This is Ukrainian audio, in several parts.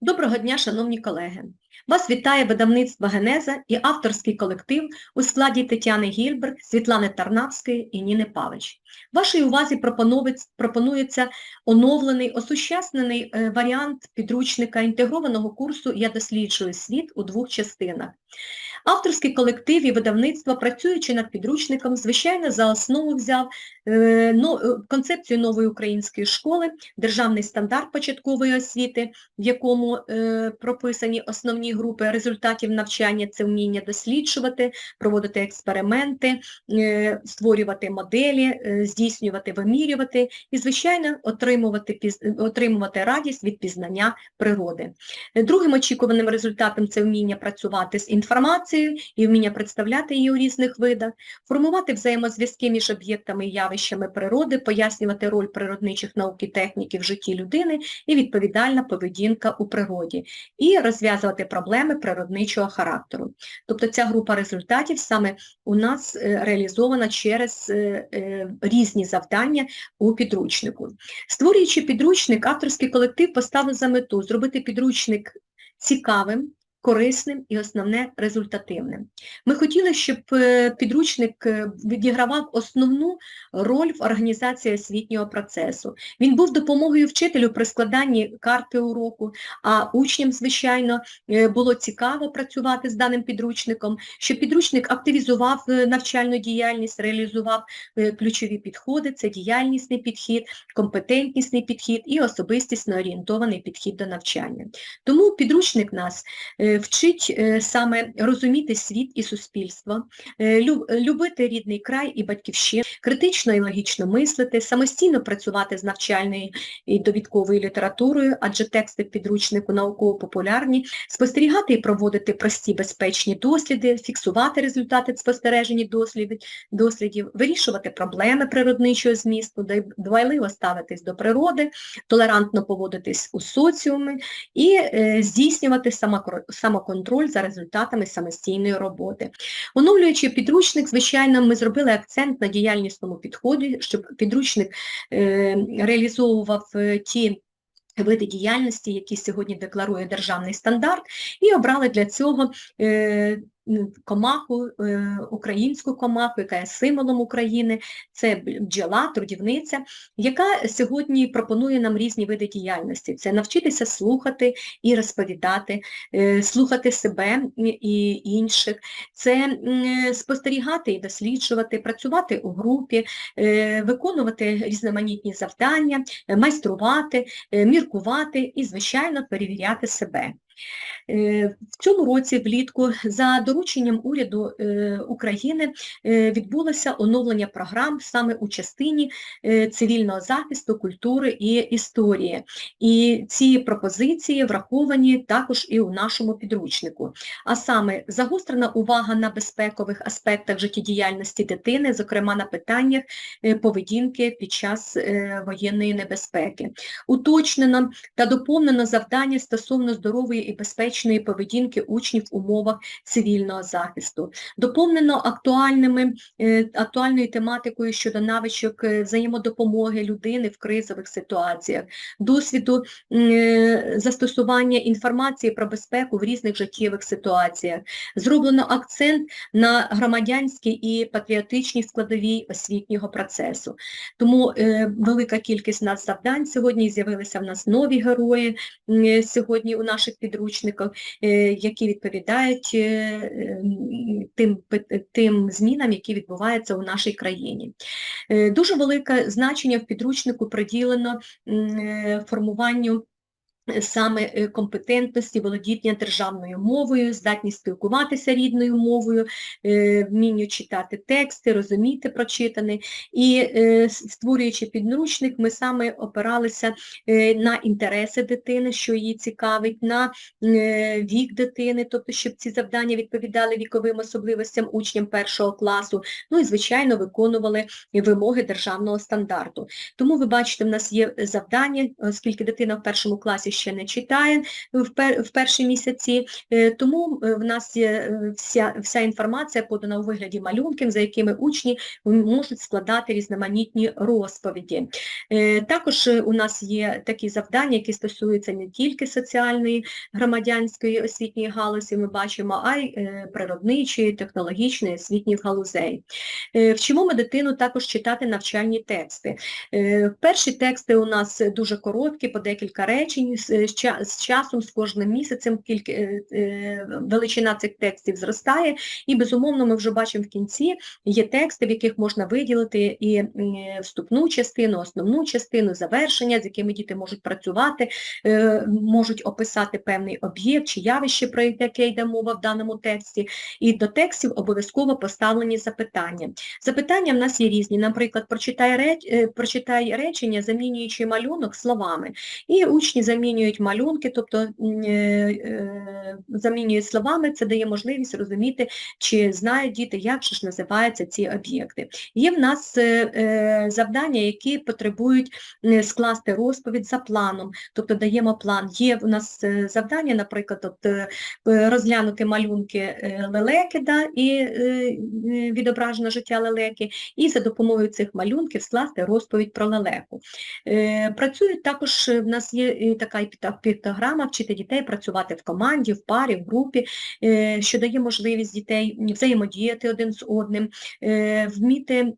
Доброго дня, шановні колеги! Вас вітає видавництво Генеза і авторський колектив у складі Тетяни Гільберг, Світлани Тарнавської і Ніни Павич. Вашій увазі пропонується- оновлений, осучаснений е, варіант підручника інтегрованого курсу «Я досліджую світ» у двох частинах. Авторський колектив і видавництво, працюючи над підручником, звичайно, за основу взяв е, е, концепцію нової української школи, державний стандарт початкової освіти, в якому прописані основні групи результатів навчання, це вміння досліджувати, проводити експерименти, е, створювати моделі, е, здійснювати, вимірювати і, звичайно, отримувати, отримувати радість від пізнання природи. Е, Другим очікуваним результатом це вміння працювати з інформацією і вміння представляти її у різних видах, формувати взаємозв'язки між об'єктами і явищами природи, пояснювати роль природничих наук і техніки в житті людини і відповідальна поведінка у природі, і розв'язувати проблеми природничого характеру. Тобто ця група результатів саме у нас е, реалізована через е, е, різні завдання у підручнику. Створюючи підручник, авторський колектив поставив за мету зробити підручник цікавим, корисним і основне результативним. Ми хотіли, щоб е, підручник е, відігравав основну роль в організації освітнього процесу. Він був допомогою вчителю при складанні карти уроку, а учням, звичайно, е, було цікаво працювати з даним підручником, щоб підручник активізував навчальну діяльність, реалізував ключові підходи, це діяльнісний підхід, компетентнісний підхід і особистісно орієнтований підхід до навчання. Тому підручник нас вчить е, саме розуміти світ і суспільство, е, любити рідний край і батьківщину, критично і логічно мислити, самостійно працювати з навчальною і довідковою літературою, адже тексти підручнику науково-популярні, спостерігати і проводити прості безпечні досліди, фіксувати результати спостережень і дослідів, вирішувати проблеми природничого змісту, дбайливо ставитись до природи, толерантно поводитись у соціумі і е, здійснювати самокро- самоконтроль за результатами самостійної роботи. Оновлюючи підручник, звичайно, ми зробили акцент на діяльнісному підході, щоб підручник е, реалізовував е, ті види діяльності, які сьогодні декларує державний стандарт, і обрали для цього е, комаху, е, українську комаху, яка є символом України, це бджола, трудівниця, яка сьогодні пропонує нам різні види діяльності. Це навчитися слухати і розповідати, е, слухати себе і інших, це спостерігати і досліджувати, працювати у групі, е, виконувати різноманітні завдання, майструвати, міркувати і, звичайно, перевіряти себе. Е, В цьому році влітку за дорученням уряду е, України е, відбулося оновлення програм саме у частині цивільного захисту, культури і історії. І ці пропозиції враховані також і у нашому підручнику. А саме загострена увага на безпекових аспектах життєдіяльності дитини, зокрема на питаннях поведінки під час воєнної небезпеки. Уточнено та доповнено завдання стосовно здорової і безпечної поведінки учнів в умовах цивільного захисту. Доповнено актуальними, е, актуальною тематикою щодо навичок е, взаємодопомоги людини в кризових ситуаціях, досвіду е, застосування інформації про безпеку в різних життєвих ситуаціях. Зроблено акцент на громадянській і патріотичній складовій освітнього процесу. Тому велика кількість нас завдань сьогодні з'явилися в нас нові герої сьогодні у наших підручниках, е, які відповідають е, тим, тим змінам, які відбуваються у нашій країні. Е, Дуже велике значення в підручнику приділено формуванню саме е, компетентності, володіння державною мовою, здатність спілкуватися рідною мовою, е, вмінню читати тексти, розуміти прочитане. І е, створюючи підручник, ми саме опиралися на інтереси дитини, що її цікавить, на вік дитини, тобто щоб ці завдання відповідали віковим особливостям учням першого класу, ну і, звичайно, виконували вимоги державного стандарту. Тому ви бачите, в нас є завдання, оскільки дитина в першому класі ще не читає в, пер, в перші місяці, е, тому е, в нас є е, вся, вся інформація подана у вигляді малюнків, за якими учні можуть складати різноманітні розповіді. Також у нас є такі завдання, які стосуються не тільки соціальної, громадянської освітньої галузі, ми бачимо, а й природничої, технологічної, освітніх галузей. Вчимо ми дитину також читати навчальні тексти. Перші тексти у нас дуже короткі, по декілька речень, з е, з ча- з часом, з кожним місяцем кілька, е, е, величина цих текстів зростає, і, безумовно, ми вже бачимо в кінці, є тексти, в яких можна виділити і вступну частину, основну частину, завершення, з якими діти можуть працювати, можуть описати певний об'єкт чи явище, про яке йде мова в даному тексті, і до текстів обов'язково поставлені запитання. Запитання в нас є різні, наприклад, прочитай речення, замінюючи малюнок словами, і учні замінюють малюнки, тобто е, е, замінюють словами, це дає можливість розуміти, чи знають діти, як ж називаються ці об'єкти. Є в нас е, завдання, які потребують скласти розповідь за планом, тобто даємо план. Є в нас завдання, наприклад, от, розглянути малюнки лелеки да, і відображено життя лелеки, і за допомогою цих малюнків скласти розповідь про лелеку. Працюють також, в нас є і така піктограма, вчити дітей працювати в команді, в парі, в групі, е, що дає можливість дітей взаємодіяти один з одним, е, вміти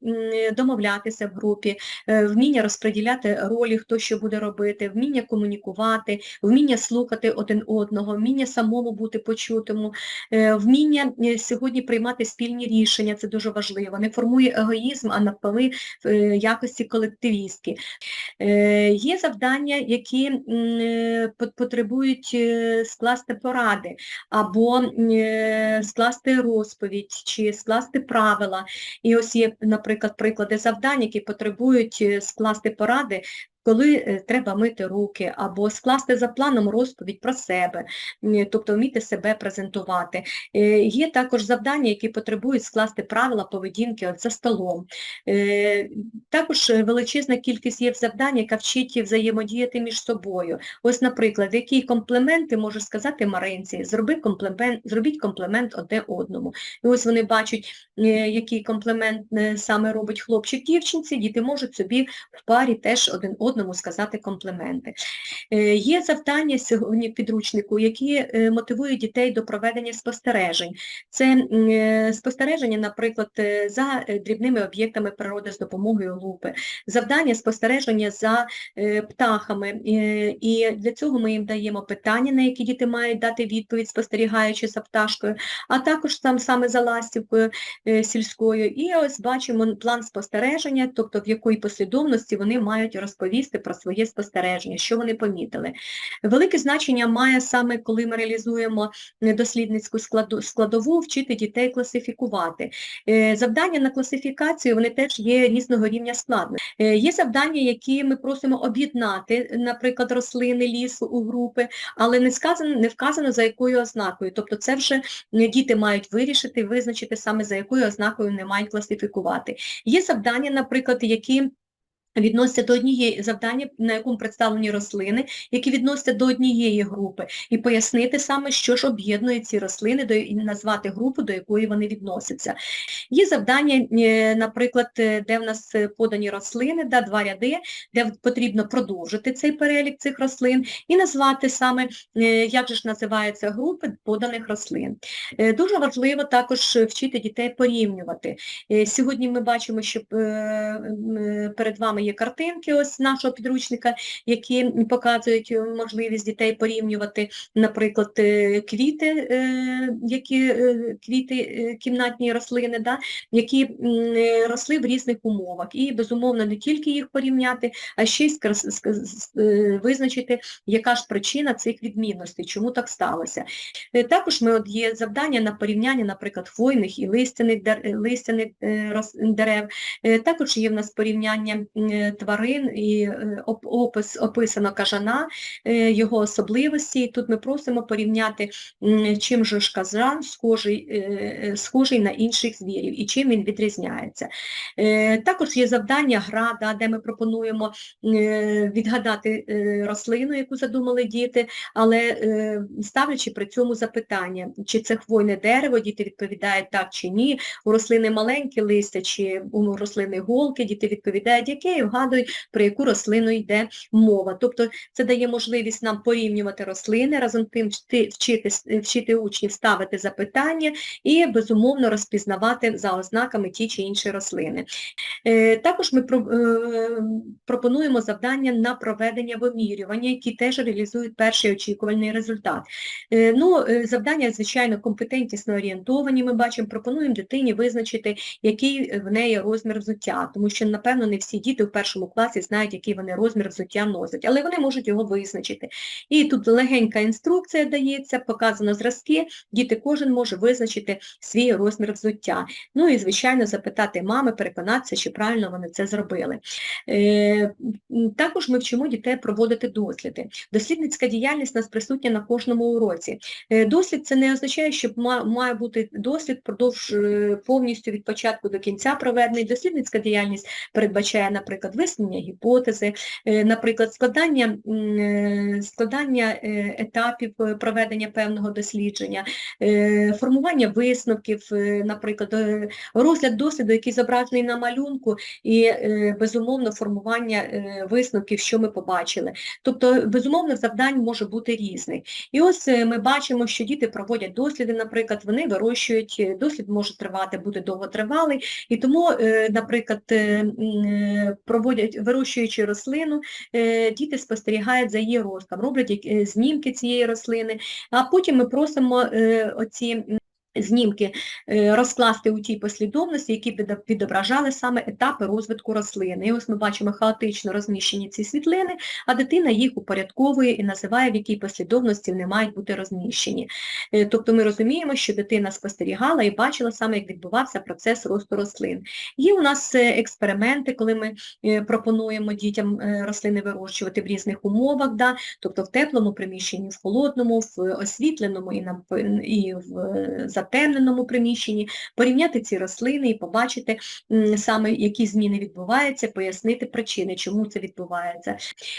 домовлятися в групі, е, вміння розподіляти ролі, хто що буде робити, вміння комунікувати, вміння слухати один одного, вміння самому бути почутому, вміння сьогодні приймати спільні рішення, це дуже важливо, не формує егоїзм, а е, якості колективістки. Є завдання, які потребують е, скласти поради або е, скласти розповідь чи скласти правила. І ось є, наприклад, приклади завдань, які потребують е, скласти поради, коли е, треба мити руки, або скласти за планом розповідь про себе, тобто вміти себе презентувати. Е, Є також завдання, які потребують скласти правила поведінки за столом. Е, Також величезна кількість є завдань, яка вчить взаємодіяти між собою. Ось, наприклад, який комплімент ти можеш сказати Маринці, зроби комплімент, зробіть комплімент одне одному. І ось вони бачать, який комплімент саме робить хлопчик дівчинці, діти можуть собі в парі теж один одному сказати компліменти. Е, Є завдання сьогодні в підручнику, які е, мотивують дітей до проведення спостережень. Це е, спостереження, наприклад, за дрібними об'єктами природи з допомогою лупи, завдання спостереження за птахами. І для цього ми їм даємо питання, на які діти мають дати відповідь, спостерігаючи за пташкою, а також там саме за ластівкою сільською. І ось бачимо план спостереження, тобто в якої послідовності вони мають розповісти про своє спостереження, що вони помітили. Велике значення має саме, коли ми реалізуємо дослідницьку складову, вчити дітей класифікувати. Е, Завдання на класифікацію, вони теж є різного рівня складності. Е, Є завдання, які ми просимо об'єднати, наприклад, рослини лісу у групи, але не сказано, не вказано за якою ознакою. Тобто це вже діти мають вирішити, визначити саме за якою ознакою вони мають класифікувати. Є завдання, наприклад, які відносяться до однієї завдання, на якому представлені рослини, які відносяться до однієї групи, і пояснити саме, що ж об'єднує ці рослини, до, і назвати групу, до якої вони відносяться. Є завдання, е, наприклад, е, де в нас подані рослини, да, два ряди, де потрібно продовжити цей перелік цих рослин і назвати саме, е, як же ж називаються групи поданих рослин. Дуже важливо також вчити дітей порівнювати. Сьогодні ми бачимо, що перед вами є картинки ось нашого підручника, які показують е, можливість дітей порівнювати, наприклад, е, квіти, е, які квіти, кімнатні рослини, да, які росли в різних умовах. І, безумовно, не тільки їх порівняти, а ще й визначити, яка ж причина цих відмінностей, чому так сталося. Також ми от є завдання на порівняння, наприклад, хвойних і листяних, дерев. Також є в нас порівняння тварин і е, опис, описано кажана, е, його особливості. І Тут ми просимо порівняти, чим же ж казан схожий, е, е, схожий на інших звірів і чим він відрізняється. Е, Також є завдання гра, да, де ми пропонуємо е, відгадати е, рослину, яку задумали діти, але е, ставлячи при цьому запитання, чи це хвойне дерево, діти відповідають так чи ні, у рослини маленькі листя, чи у рослини голки, діти відповідають яке, і вгадують, про яку рослину йде мова. Тобто це дає можливість нам порівнювати рослини, разом тим вчити, вчити, учнів ставити запитання і, безумовно, розпізнавати за ознаками ті чи інші рослини. Е, Також ми е, пропонуємо завдання на проведення вимірювання, які теж реалізують перший очікувальний результат. Е, Ну, завдання, звичайно, компетентнісно орієнтовані, ми бачимо, пропонуємо дитині визначити, який в неї розмір взуття, тому що, напевно, не всі діти в першому класі знають, який вони розмір взуття носять, але вони можуть його визначити. І тут легенька інструкція дається, показано зразки, діти кожен може визначити свій розмір взуття. Ну і, звичайно, запитати мами, переконатися, чи правильно вони це зробили. Е, Також ми вчимо дітей проводити досліди. Дослідницька діяльність у нас присутня на кожному уроці. Е, Дослід це не означає, що має бути дослід впродовж е, повністю від початку до кінця проведений. Дослідницька діяльність передбачає, наприклад, висунення гіпотези, е, наприклад, складання, е, складання е, етапів проведення певного дослідження, формування висновків, наприклад, розгляд досліду, який зображений на малюнку, і, безумовно, формування висновків, що ми побачили. Тобто, безумовно, завдань може бути різних. І ось ми бачимо, що діти проводять досліди, наприклад, вони вирощують, дослід може тривати, бути довготривалий, і тому, наприклад, проводять, вирощуючи рослину, е, діти спостерігають за її ростом, роблять е, знімки цієї рослини, а потім ми просимо е, оці знімки е, розкласти у тій послідовності, які відображали саме етапи розвитку рослини. І ось ми бачимо хаотично розміщені ці світлини, а дитина їх упорядковує і називає, в якій послідовності вони мають бути розміщені. Е, Тобто ми розуміємо, що дитина спостерігала і бачила саме, як відбувався процес росту рослин. Є у нас е, експерименти, коли ми пропонуємо дітям рослини вирощувати в різних умовах, да? тобто в теплому приміщенні, в холодному, в освітленому і, в затемненому приміщенні, порівняти ці рослини і побачити саме, які зміни відбуваються, пояснити причини, чому це відбувається.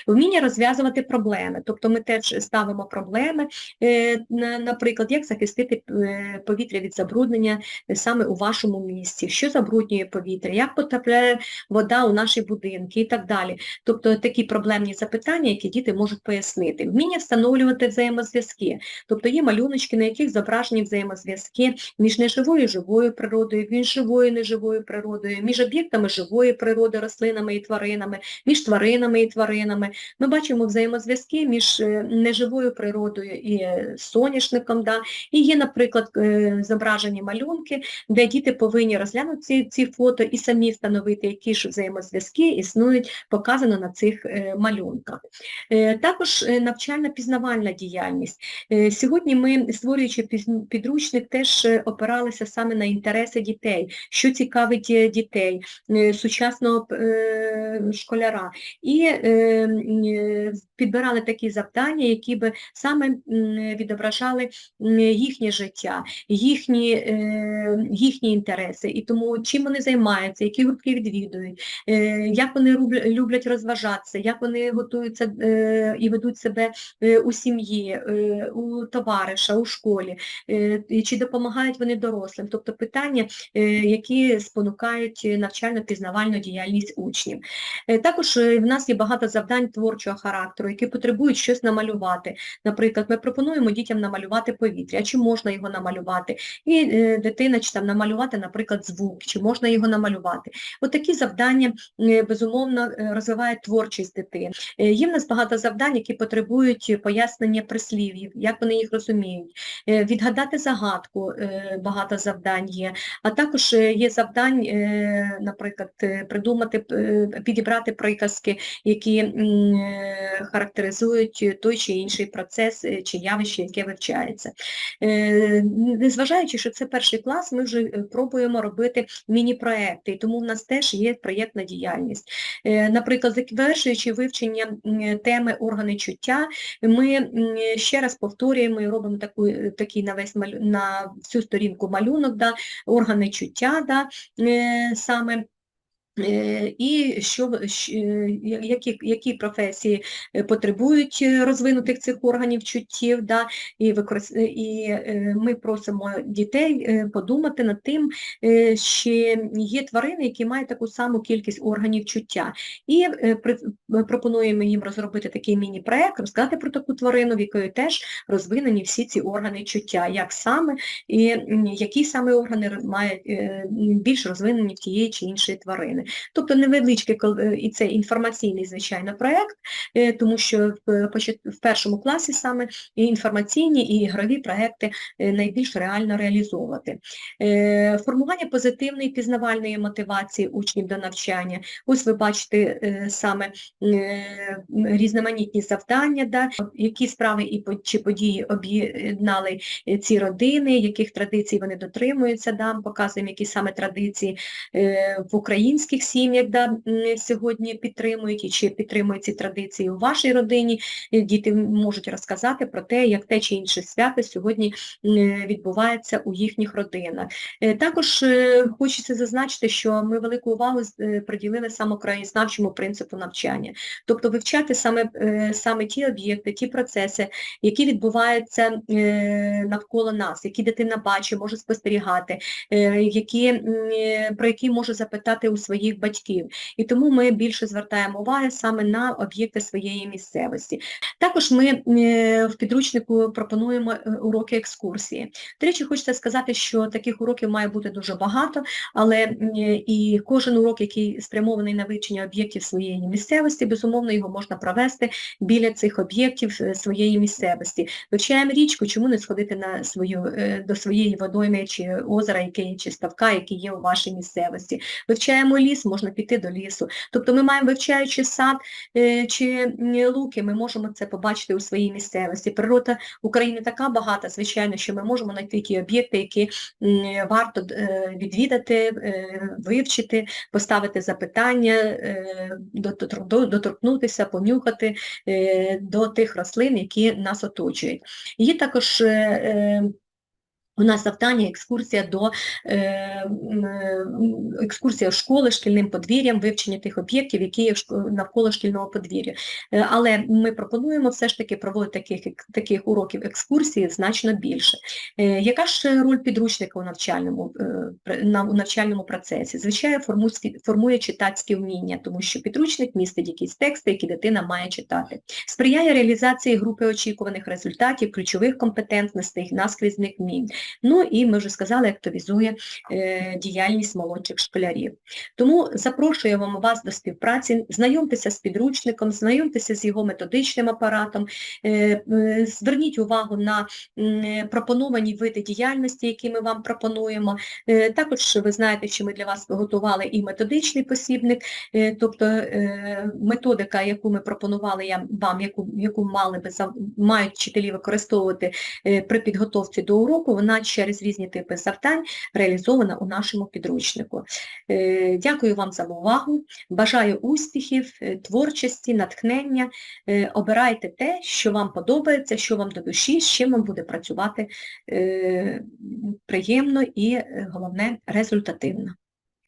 Вміння розв'язувати проблеми, тобто ми теж ставимо проблеми, е, наприклад, як захистити е, повітря від забруднення е, саме у вашому місті, що забруднює повітря, як потрапляє вода у наші будинки і так далі. Тобто такі проблемні запитання, які діти можуть пояснити. Вміння встановлювати взаємозв'язки, тобто є малюночки, на яких зображені взаємозв'язки між неживою живою природою, між живою неживою природою, між об'єктами живої природи, рослинами і тваринами, між тваринами і тваринами. Ми бачимо взаємозв'язки між е, неживою природою і е, соняшником. Да? І є, наприклад, е, зображені малюнки, де діти повинні розглянути ці, ці фото і самі встановити, які ж взаємозв'язки існують, показано на цих малюнках. Також е, навчально-пізнавальна діяльність. Сьогодні ми, створюючи підручник, теж е, опиралися саме на інтереси дітей, що цікавить е, дітей, е, сучасного школяра. І підбирали такі завдання, які би саме відображали їхнє життя, їхні, їхні інтереси. І тому чим вони займаються, які гуртки відвідують, як вони люблять розважатися, як вони готуються і ведуть себе у сім'ї, у товариша, у школі, чи допомагають вони дорослим. Тобто питання, е, які спонукають навчально-пізнавальну діяльність учнів. Е, Також е, в нас є багато завдань творчого характеру, які потребують щось намалювати. Наприклад, ми пропонуємо дітям намалювати повітря, чи можна його намалювати? І дитина чи там намалювати, наприклад, звук, чи можна його намалювати. От завдання, безумовно, розвивають творчість дитини. Є в нас багато завдань, які потребують пояснення прислів'їв, як вони їх розуміють, відгадати загадку, е, багато завдань є, а також е, є завдань, е, наприклад, придумати, підібрати приказки, які характеризують той чи інший процес чи явище, яке вивчається. Незважаючи, що це перший клас, ми вже пробуємо робити міні-проекти, тому в нас теж є проєктна діяльність. Наприклад, завершуючи вивчення теми органи чуття, ми ще раз повторюємо і робимо таку, такий на весь на всю сторінку малюнок, да, органи чуття, да, е, саме. Е, І що, е, які, які професії е, потребують розвинутих цих органів чуттів, да, і, використ... і ми просимо дітей подумати над тим, чи є тварини, які мають таку саму кількість органів чуття. І пропонуємо їм розробити такий міні-проект, розказати про таку тварину, в якої теж розвинені всі ці органи чуття, як саме і які саме органи мають більш розвинені в тієї чи іншої тварини. Тобто невеличкий е, і це інформаційний, звичайно, проект, е, тому що в, першому класі саме і інформаційні і ігрові проекти е, найбільш реально реалізовувати. Е, Формування позитивної пізнавальної мотивації учнів до навчання. Ось ви бачите е, саме е, різноманітні завдання, да, які справи і чи події об'єднали е, ці родини, яких традицій вони дотримуються, да, показуємо, які саме традиції е, в українських сім'ях да, сьогодні підтримують чи підтримують ці традиції у вашій родині. Е, Діти можуть розказати про те, як те чи інше свято сьогодні відбувається у їхніх родинах. Е, Також е, хочеться зазначити, що ми велику увагу приділили саме краєзнавчому принципу навчання. Тобто вивчати саме, саме ті об'єкти, ті процеси, які відбуваються навколо нас, які дитина бачить, може спостерігати, які, про які може запитати у своїх батьків. І тому ми більше звертаємо уваги саме на об'єкти своєї місцевості. Також ми е, в підручнику пропонуємо е, уроки екскурсії. До речі, хочеться сказати, що таких уроків має бути дуже багато, але і кожен урок, який спрямований на вивчення об'єктів своєї місцевості, безумовно, його можна провести біля цих об'єктів е, своєї місцевості. Вивчаємо річку, чому не сходити на свою, е, до своєї водойми чи озера, яке чи ставка, який є у вашій місцевості. Вивчаємо ліс, можна піти до лісу. Тобто ми маємо, вивчаючи сад е, чи луки, ми можемо це побачити у своїй місцевості. Природа України така багата, звичайно, що ми можемо знайти ті об'єкти, які варто е, відвідати, е, вивчити, поставити запитання, дотор- до- доторкнутися, понюхати до тих рослин, які нас оточують. Є також у нас завдання екскурсія до е, е, екскурсія школи шкільним подвір'ям, вивчення тих об'єктів, які є навколо шкільного подвір'я. Е, Але ми пропонуємо все ж таки проводити таких, таких уроків екскурсії значно більше. Е, Яка ж роль підручника у навчальному, е, на- у навчальному процесі? Звичайно, формує, формує читацькі вміння, тому що підручник містить якісь тексти, які дитина має читати. Сприяє реалізації групи очікуваних результатів, ключових компетентностей, наскрізних вмінь. Ну і ми вже сказали, активізує е, діяльність молодших школярів. Тому запрошуємо вас до співпраці, знайомтеся з підручником, знайомтеся з його методичним апаратом, е, зверніть увагу на пропоновані види діяльності, які ми вам пропонуємо. Е, Також ви знаєте, що ми для вас готували і методичний посібник, тобто методика, яку ми пропонували вам, яку, яку мали би мають вчителі використовувати при підготовці до уроку, вона через різні типи завдань реалізована у нашому підручнику. Е, Дякую вам за увагу, бажаю успіхів, е, творчості, натхнення. Е, Обирайте те, що вам подобається, що вам до душі, з чим вам буде працювати приємно і, головне, результативно.